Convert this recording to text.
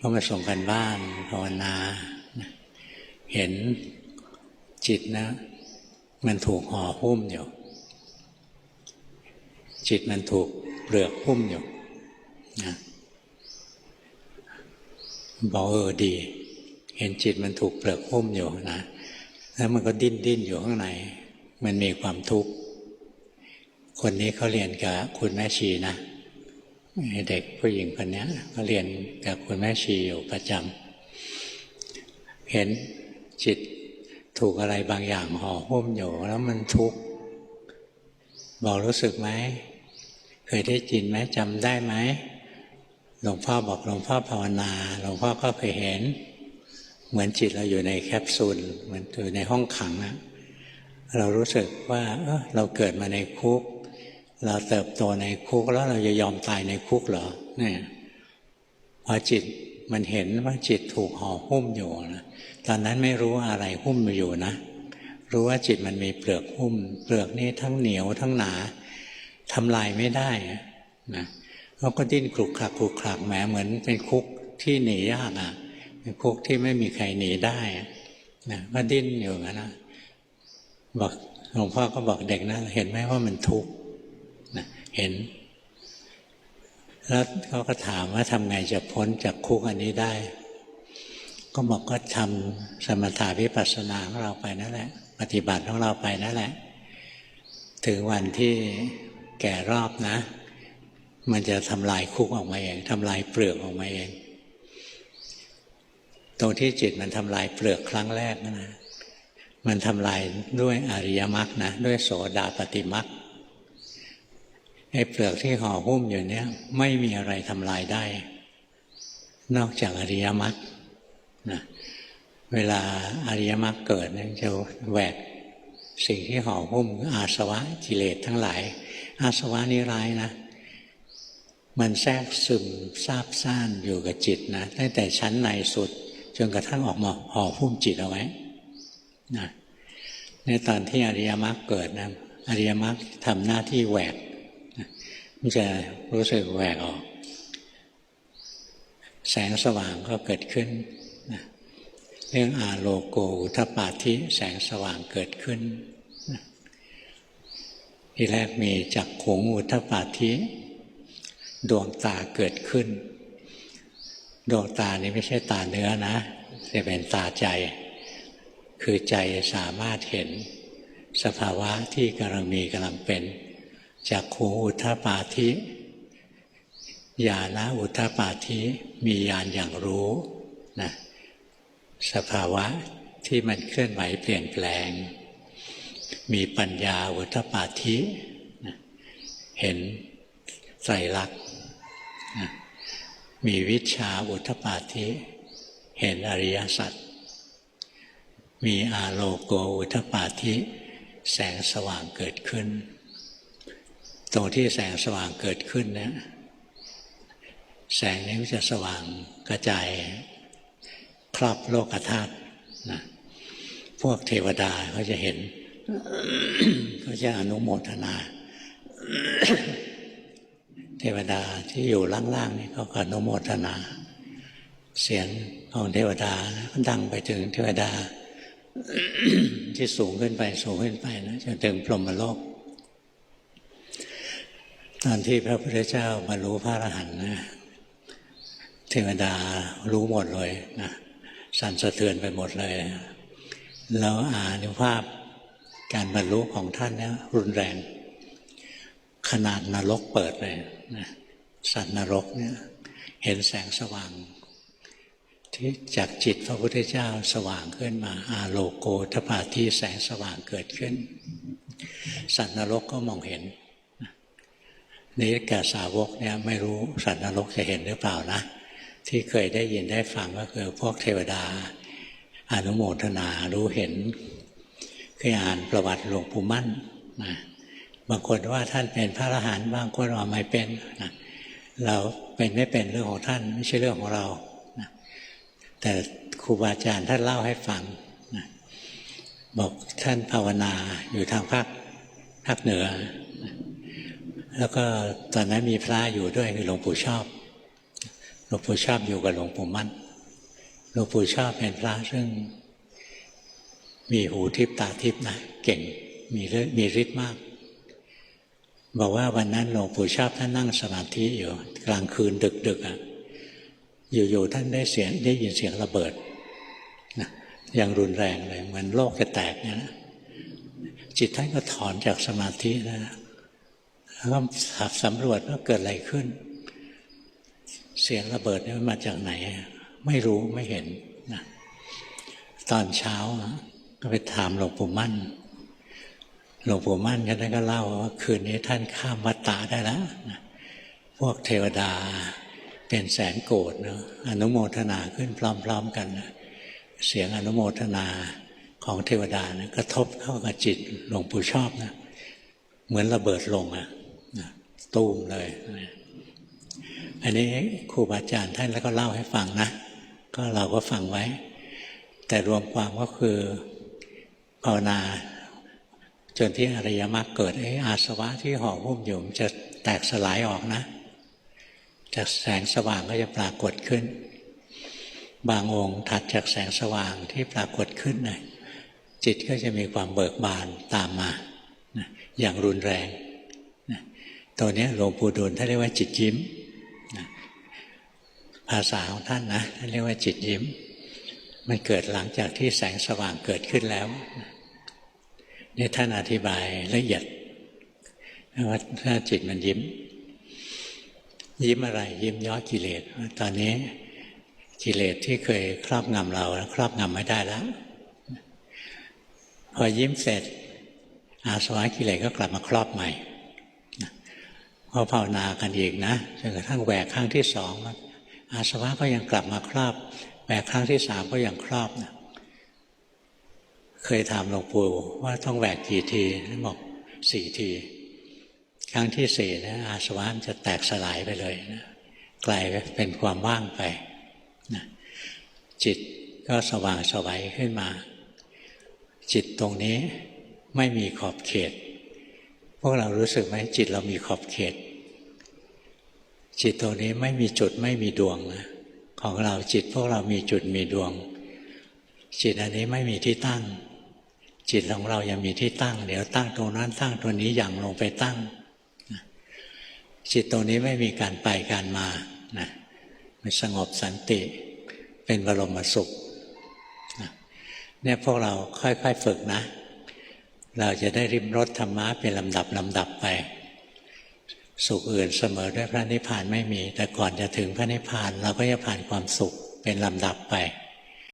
ก็มาส่งกันบ้านภาวนา เห็นจิตนะ มันถูกห่อหุ้มอยู่ จิตมันถูกเปลือกหุ้มอยู่นะบอกเออดี เห็นจิตมันถูกเปลือกหุ้มอยู่นะแล้วมันก็ดิ้นดิ้นอยู่ข้างใน มันมีความทุกข์ คนนี้เขาเรียนกับคุณแม่ชีนะ เด็กผู้หญิงคนนี้เขาเรียนกับคุณแม่ชีอยู่ประจำเห็นจิตถูกอะไรบางอย่างห่อหุ้มอยู่แล้วมันทุกข์บอกรู้สึกไหมเคยได้ยินไหมจำได้ไหมหลวงพ่อบอกหลวงพ่อภาวนาหลวงพ่อก็เคยเห็น เหมือนจิตเราอยู่ในแคปซูลเหมือนอยู่ในห้องขังอะเรารู้สึกว่าเออเราเกิดมาในคุก เราเติบโตในคุกแล้วเราจะยอมตายในคุกเหรอเนี่ยพอจิตมันเห็นว่าจิตถูกห่อหุ้มอยู่นะตอนนั้นไม่รู้ว่าอะไรหุ้มอยู่นะ รู้ว่าจิตมันมีเปลือกหุ้ม เปลือกนี้ทั้งเหนียวทั้งหนาทำลายไม่ได้นะเขาก็ดิ้นคลุกคลักคลุกคลักแหมเหมือนเป็นคุกที่หนียากอะเป็นคุกที่ไม่มีใครหนีได้นะก็ดิ้นอยู่นะบอกหลวงพ่อก็บอกเด็กนะเห็นไหมว่ามันทุกข์ เห็น แล้วเขาก็ถามว่าทำไงจะพ้นจากคุกอันนี้ได้ ก็บอกก็ทำสมถาวิปัสสนาของเราไปนั่นแหละ ปฏิบัติของเราไปนั่นแหละ ถึงวันที่แก่รอบนะ มันจะทำลายคุกออกมาเองทำลายเปลือกออกมาเอง ตรงที่จิตมันทำลายเปลือกครั้งแรกนะมันทำลายด้วยอริยมรรคนะ ด้วยโสดาปฏิมรรค ไอ้เปลือกที่ห่อหุ้มอยู่เนี้ยไม่มีอะไรทำลายได้ นอกจากอริยมรรคนะเวลาอริยมรรคเกิดเนี่ยจะแหวกสิ่งที่ห่อหุ้มอาสวะกิเลสทั้งหลาย อาสวะนี่ร้ายนะ มันแทรกซึมซาบซ่านอยู่กับจิตนะตั้งแต่ชั้นในสุดจนกระทั่งออกมาห่อหุ้มจิตเอาไว้นะในตอนที่อริยมรรคเกิดนะอริยมรรคทำหน้าที่แหวก จะรู้สึกแหวกออก แสงสว่างก็เกิดขึ้นนะเรื่องอาโลโกอุทปาธิแสงสว่างเกิดขึ้น ทีแรกมีจักขงอุทปาธิดวงตาเกิดขึ้น ดวงตานี้ไม่ใช่ตาเนื้อนะจะเป็นตาใจ คือใจสามารถเห็นสภาวะที่กำลังมีกำลังเป็น จากขูอุทปาธิญาณอุทปาธิมีญาณอย่างรู้นะสภาวะที่มันเคลื่อนไหวเปลี่ยนแปลง มีปัญญาอุทปาธินะเห็นไตรลักษณ์นะมีวิชาอุทปาธิเห็นอริยสัจมีอาโลโกอุทปาธิแสงสว่างเกิดขึ้น ตรงที่แสงสว่างเกิดขึ้นเนี่ยแสงนี้จะสว่างกระจายครอบโลกธาตุนะพวกเทวดาเขาจะเห็นเขาจะอนุโมทนา เทวดาที่อยู่ล่างๆนี่เขาก็อนุโมทนา เสียงของเทวดาก็ดังไปถึงเทวดา ที่สูงขึ้นไปสูงขึ้นไปนะจนถึงพรหมโลก ตอนที่พระพุทธเจ้ามารู้พระอรหันต์นะเทวดารู้หมดเลยนะสั่นสะเทือนไปหมดเลย แล้วอานุภาพการบรรลุของท่านเนี่ยรุนแรง ขนาดนรกเปิดเลยนะสัตว์นรกเนี่ยเห็นแสงสว่าง ที่จากจิตพระพุทธเจ้าสว่างขึ้นมา อาโลโกทปาที่แสงสว่างเกิดขึ้น สัตว์นรกก็มองเห็น นี่แก่สาวกเนี่ยไม่รู้สัตว์นรกจะเห็นหรือเปล่านะ ที่เคยได้ยินได้ฟังก็คือพวกเทวดา อนุโมทนารู้เห็นเคยอ่านประวัติหลวงปู่มั่นนะบางคนว่าท่านเป็นพระอรหันต์บางคนว่าไม่เป็นนะเราเป็นไม่เป็นเรื่องของท่านไม่ใช่เรื่องของเรานะแต่ครูบาอาจารย์ท่านเล่าให้ฟังนะบอกท่านภาวนาอยู่ทางภาคภาคเหนือ แล้วก็ตอนนั้นมีพระอยู่ด้วยคือหลวงปู่ชอบ หลวงปู่ชอบอยู่กับหลวงปู่มั่น หลวงปู่ชอบเป็นพระซึ่ง มีหูทิพตาทิพนะเก่งมีเรื่อมีฤทธิ์มาก บอกว่าวันนั้นหลวงปู่ชอบท่านนั่งสมาธิอยู่ กลางคืนดึกๆอะอยู่ๆท่านได้เสียงได้ยินเสียงระเบิดนะอย่างรุนแรงเลยเหมือนโลกจะแตกเนี่ยนะจิตท่านก็ถอนจากสมาธินะแล้ว ก็สำรวจว่าเกิดอะไรขึ้น เสียงระเบิดนี่มาจากไหน ไม่รู้ไม่เห็นนะตอนเช้าก็ไปถามหลวงปู่มั่น หลวงปู่มั่นก็ท่านก็เล่าว่าคืนนี้ท่านข้ามวัฏฏะได้แล้วนะพวกเทวดาเป็นแสนโกรธเนาะอนุโมทนาขึ้นพร้อม ๆกันนะเสียงอนุโมทนาของเทวดานะกระทบเข้ากับจิตหลวงปู่ชอบนะเหมือนระเบิดลงอะนะ ตูมเลย อันนี้ครูบาอาจารย์ท่านแล้วก็เล่าให้ฟังนะ ก็เราก็ฟังไว้ แต่รวมความก็คือภาวนาจนที่อริยมรรคเกิดไอ้อาสวะที่ห่อหุ้มอยู่มันจะแตกสลายออกนะ จากแสงสว่างก็จะปรากฏขึ้น บางองค์ถัดจากแสงสว่างที่ปรากฏขึ้นนะจิตก็จะมีความเบิกบานตามมา อย่างรุนแรง ตัวนี้หลวงปู่ดูลท่านเรียกว่าจิตยิ้มภาษาของท่านนะท่านเรียกว่าจิตยิ้ม มันเกิดหลังจากที่แสงสว่างเกิดขึ้นแล้วนะนี่ท่านอธิบายละเอียดว่าถ้าจิตมันยิ้ม ยิ้มอะไร ยิ้มย้อกิเลสตอนนี้กิเลสที่เคยครอบงำเราครอบงำไม่ได้แล้ว พอยิ้มเสร็จอาสวะกิเลสก็กลับมาครอบใหม่ พอภาวนากันอีกนะจนกระทั่งแหวกครั้งที่สองอาสวะก็ยังกลับมาครอบแหวกครั้งที่สามก็ยังครอบนะเคยถามหลวงปู่ว่าต้องแหวกกี่ทีบอกสี่ที ครั้งที่สี่นะอาสวะมันจะแตกสลายไปเลยนะกลายเป็นความว่างไปนะจิตก็สว่างสวัยขึ้นมา จิตตรงนี้ไม่มีขอบเขต พวกเรารู้สึกไหมจิตเรามีขอบเขต จิตตรงนี้ไม่มีจุดไม่มีดวงนะของเราจิตพวกเรามีจุดมีดวง จิตอันนี้ไม่มีที่ตั้ง จิตของเรายังมีที่ตั้ง เดี๋ยวตั้งตรงนั้นตั้งตัวนี้อย่างลงไปตั้ง จิตตรงนี้ไม่มีการไปการมานะมันสงบสันติเป็นบรมสุขเนี่ยพวกเราค่อยๆฝึกนะ เราจะได้ริมรถธรรมะเป็นลำดับลำดับไป สุขอื่นเสมอด้วยพระนิพพานไม่มี แต่ก่อนจะถึงพระนิพพานเราก็จะผ่านความสุขเป็นลำดับไป